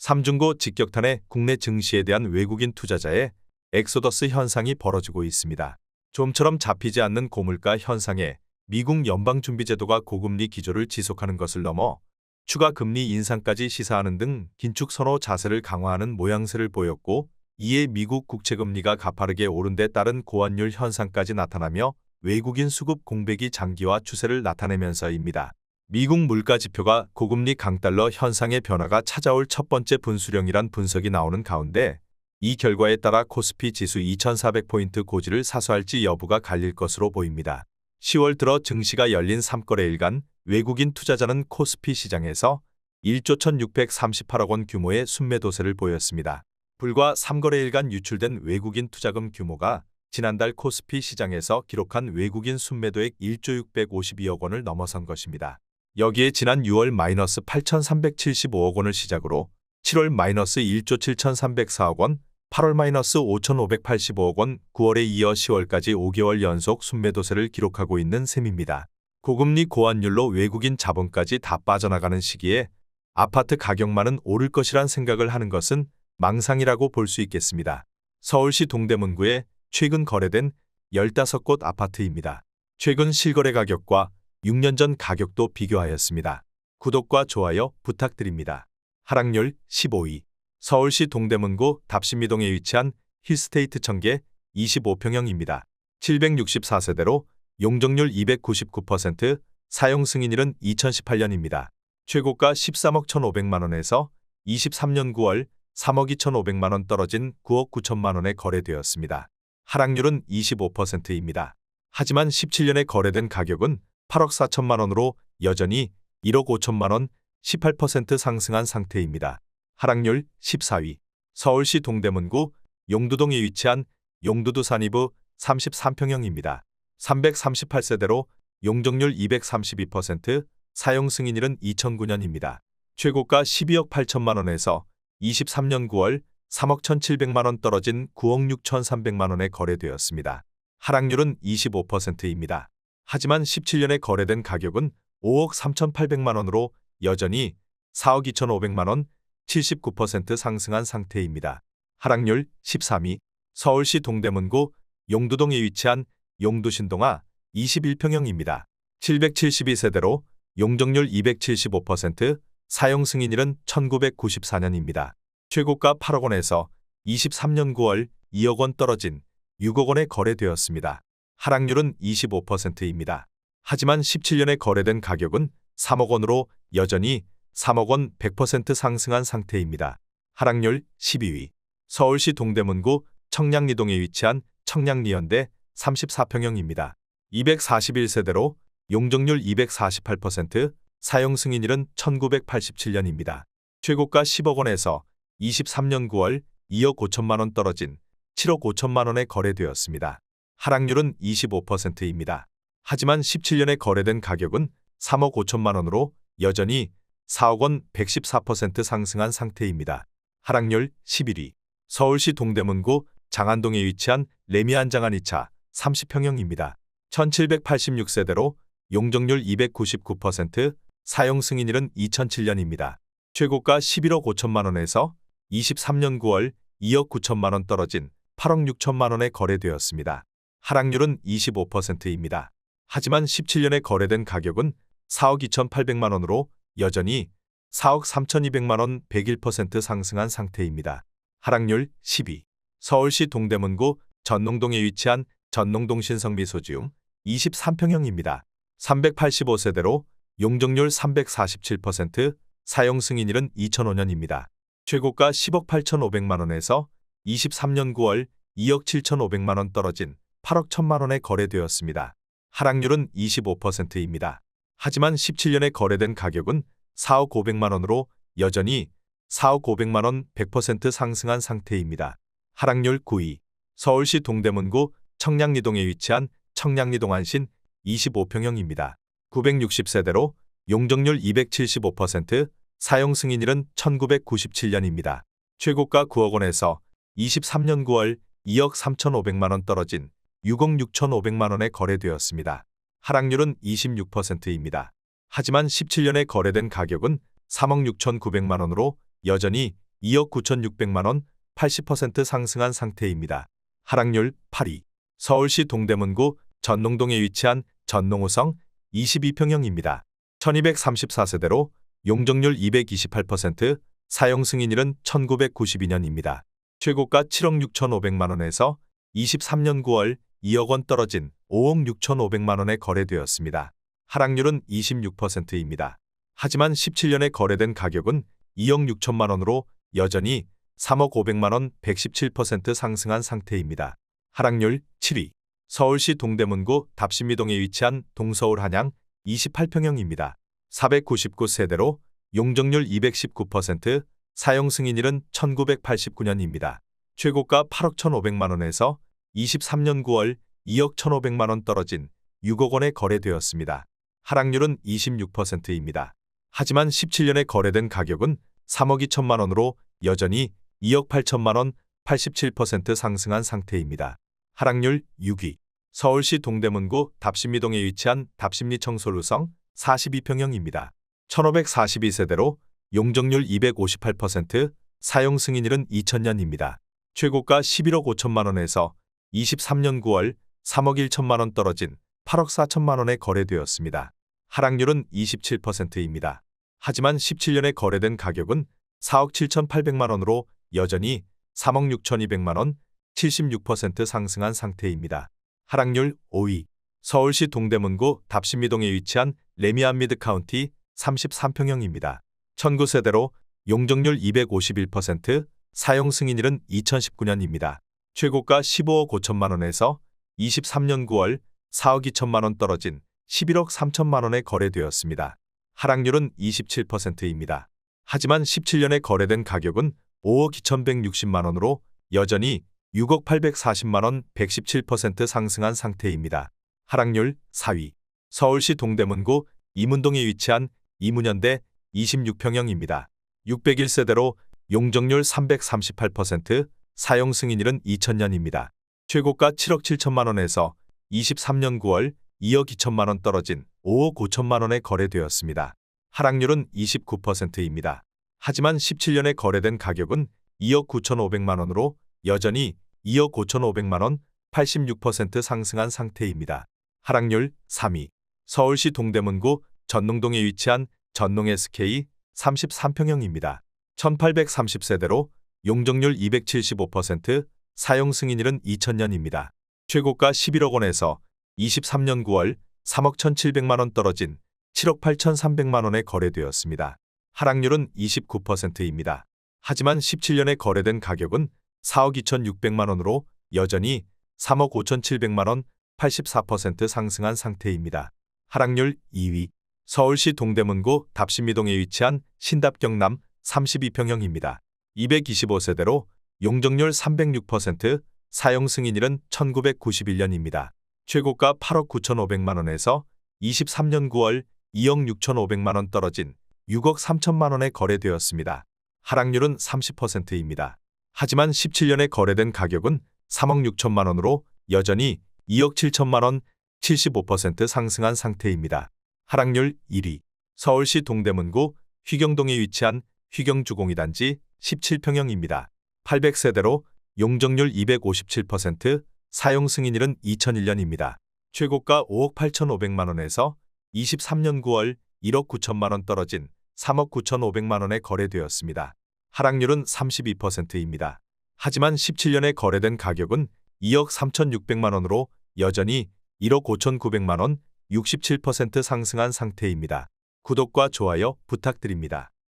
삼중고 직격탄의 국내 증시에 대한 외국인 투자자의 엑소더스 현상이 벌어지고 있습니다. 좀처럼 잡히지 않는 고물가 현상에 미국 연방준비제도가 고금리 기조를 지속하는 것을 넘어 추가 금리 인상까지 시사하는 등 긴축 선호 자세를 강화하는 모양새를 보였고 이에 미국 국채금리가 가파르게 오른 데 따른 고환율 현상까지 나타나며 외국인 수급 공백이 장기화 추세를 나타내면서입니다. 미국 물가 지표가 고금리 강달러 현상의 변화가 찾아올 첫 번째 분수령이란 분석이 나오는 가운데 이 결과에 따라 코스피 지수 2400포인트 고지를 사수할지 여부가 갈릴 것으로 보입니다. 10월 들어 증시가 열린 3거래일간 외국인 투자자는 코스피 시장에서 1조 1638억 원 규모의 순매도세를 보였습니다. 불과 3거래일간 유출된 외국인 투자금 규모가 지난달 코스피 시장에서 기록한 외국인 순매도액 1조 652억 원을 넘어선 것입니다. 여기에 지난 6월 마이너스 8,375억 원을 시작으로 7월 마이너스 1조 7,304억 원, 8월 마이너스 5,585억 원, 9월에 이어 10월까지 5개월 연속 순매도세를 기록하고 있는 셈입니다. 고금리 고환율로 외국인 자본까지 다 빠져나가는 시기에 아파트 가격만은 오를 것이란 생각을 하는 것은 망상이라고 볼 수 있겠습니다. 서울시 동대문구에 최근 거래된 15곳 아파트입니다. 최근 실거래 가격과 6년 전 가격도 비교하였습니다. 구독과 좋아요 부탁드립니다. 하락률 15위 서울시 동대문구 답신미동에 위치한 힐스테이트 청계 25평형입니다. 764세대로 용적률 299%, 사용 승인일은 2018년입니다. 최고가 13억 1,500만 원에서 23년 9월 3억 2,500만 원 떨어진 9억 9천만 원에 거래되었습니다. 하락률은 25%입니다. 하지만 17년에 거래된 가격은 8억 4천만 원으로 여전히 1억 5천만 원 18% 상승한 상태입니다. 하락률 14위 서울시 동대문구 용두동에 위치한 용두두 산이부 33평형입니다. 338세대로 용적률 232%, 사용 승인일은 2009년입니다. 최고가 12억 8천만 원에서 23년 9월 3억 1,700만 원 떨어진 9억 6천3백만 원에 거래되었습니다. 하락률은 25%입니다. 하지만 17년에 거래된 가격은 5억 3,800만 원으로 여전히 4억 2,500만 원 79% 상승한 상태입니다. 하락률 13위 서울시 동대문구 용두동에 위치한 용두신동아 21평형입니다. 772세대로 용적률 275%, 사용 승인일은 1994년입니다. 최고가 8억 원에서 23년 9월 2억 원 떨어진 6억 원에 거래되었습니다. 하락률은 25%입니다. 하지만 17년에 거래된 가격은 3억 원으로 여전히 3억 원 100% 상승한 상태입니다. 하락률 12위 서울시 동대문구 청량리동에 위치한 청량리연대 34평형입니다. 241세대로 용적률 248%, 사용 승인일은 1987년입니다. 최고가 10억 원에서 23년 9월 2억 5천만 원 떨어진 7억 5천만 원에 거래되었습니다. 하락률은 25%입니다. 하지만 17년에 거래된 가격은 3억 5천만 원으로 여전히 4억 원 114% 상승한 상태입니다. 하락률 11위 서울시 동대문구 장안동에 위치한 레미안 장안 2차 30평형입니다. 1786세대로 용적률 299%, 사용 승인일은 2007년입니다. 최고가 11억 5천만 원에서 23년 9월 2억 9천만 원 떨어진 8억 6천만 원에 거래되었습니다. 하락률은 25%입니다. 하지만 17년에 거래된 가격은 4억 2,800만 원으로 여전히 4억 3,200만 원 101% 상승한 상태입니다. 하락률 12. 서울시 동대문구 전농동에 위치한 전농동 신성미소지움 23평형입니다. 385세대로 용적률 347%, 사용 승인일은 2005년입니다. 최고가 10억 8,500만 원에서 23년 9월 2억 7,500만 원 떨어진 8억 1천만 원에 거래되었습니다. 하락률은 25%입니다. 하지만 17년에 거래된 가격은 4억 500만 원으로 여전히 4억 500만 원 100% 상승한 상태입니다. 하락률 9위 서울시 동대문구 청량리동에 위치한 청량리동 안신 25평형입니다. 960세대로 용적률 275%, 사용 승인일은 1997년입니다. 최고가 9억 원에서 23년 9월 2억 3,500만 원 떨어진 6억 6,500만 원에 거래되었습니다. 하락률은 26%입니다. 하지만 17년에 거래된 가격은 3억 6,900만 원으로 여전히 2억 9,600만 원, 80% 상승한 상태입니다. 하락률 8위. 서울시 동대문구 전농동에 위치한 전농호성 22평형입니다. 1234세대로 용적률 228%, 사용 승인일은 1992년입니다. 최고가 7억 6,500만 원에서 23년 9월 2억 원 떨어진 5억 6,500만 원에 거래되었습니다. 하락률은 26%입니다. 하지만 17년에 거래된 가격은 2억 6천만 원으로 여전히 3억 500만 원 117% 상승한 상태입니다. 하락률 7위. 서울시 동대문구 답심리동에 위치한 동서울 한양 28평형입니다. 499세대로 용적률 219%, 사용 승인일은 1989년입니다. 최고가 8억 1,500만 원에서 23년 9월 2억 1,500만 원 떨어진 6억 원에 거래되었습니다. 하락률은 26%입니다. 하지만 17년에 거래된 가격은 3억 2천만 원으로 여전히 2억 8천만 원 87% 상승한 상태입니다. 하락률 6위. 서울시 동대문구 답심리동에 위치한 답심리 청솔루성 42평형입니다. 1542세대로 용적률 258%, 사용 승인일은 2000년입니다. 최고가 11억 5천만 원에서 23년 9월 3억 1천만 원 떨어진 8억 4천만 원에 거래되었습니다. 하락률은 27%입니다. 하지만 17년에 거래된 가격은 4억 7,800만 원으로 여전히 3억 6,200만 원, 76% 상승한 상태입니다. 하락률 5위. 서울시 동대문구 답심리동에 위치한 레미안미드 카운티 33평형입니다. 1009세대로 용적률 251%, 사용 승인일은 2019년입니다. 최고가 15억 5천만 원에서 23년 9월 4억 2천만 원 떨어진 11억 3천만 원에 거래되었습니다. 하락률은 27%입니다. 하지만 17년에 거래된 가격은 5억 2,160만 원으로 여전히 6억 840만 원 117% 상승한 상태입니다. 하락률 4위. 서울시 동대문구 이문동에 위치한 이문현대 26평형입니다. 601세대로 용적률 338%, 사용 승인일은 2000년입니다. 최고가 7억 7천만 원에서 23년 9월 2억 2천만 원 떨어진 5억 5천만 원에 거래되었습니다. 하락률은 29%입니다. 하지만 17년에 거래된 가격은 2억 9천5백만 원으로 여전히 2억 5천5백만 원 86% 상승한 상태입니다. 하락률 3위. 서울시 동대문구 전농동에 위치한 전농 SK 33평형입니다. 1830세대로 용적률 275%, 사용 승인일은 2000년입니다. 최고가 11억 원에서 23년 9월 3억 1,700만 원 떨어진 7억 8,300만 원에 거래되었습니다. 하락률은 29%입니다. 하지만 17년에 거래된 가격은 4억 2,600만 원으로 여전히 3억 5,700만 원 84% 상승한 상태입니다. 하락률 2위. 서울시 동대문구 답심리동에 위치한 신답경남 32평형입니다. 225세대로 용적률 306%, 사용 승인일은 1991년입니다. 최고가 8억 9,500만 원에서 23년 9월 2억 6,500만 원 떨어진 6억 3천만 원에 거래되었습니다. 하락률은 30%입니다. 하지만 17년에 거래된 가격은 3억 6천만 원으로 여전히 2억 7천만 원 75% 상승한 상태입니다. 하락률 1위. 서울시 동대문구 휘경동에 위치한 휘경주공이단지 17평형입니다. 800세대로 용적률 257%, 사용 승인일은 2001년입니다. 최고가 5억 8,500만 원에서 23년 9월 1억 9천만 원 떨어진 3억 9천5백만 원에 거래되었습니다. 하락률은 32%입니다. 하지만 17년에 거래된 가격은 2억 3,600만 원으로 여전히 1억 5,900만 원 67% 상승한 상태입니다. 구독과 좋아요 부탁드립니다.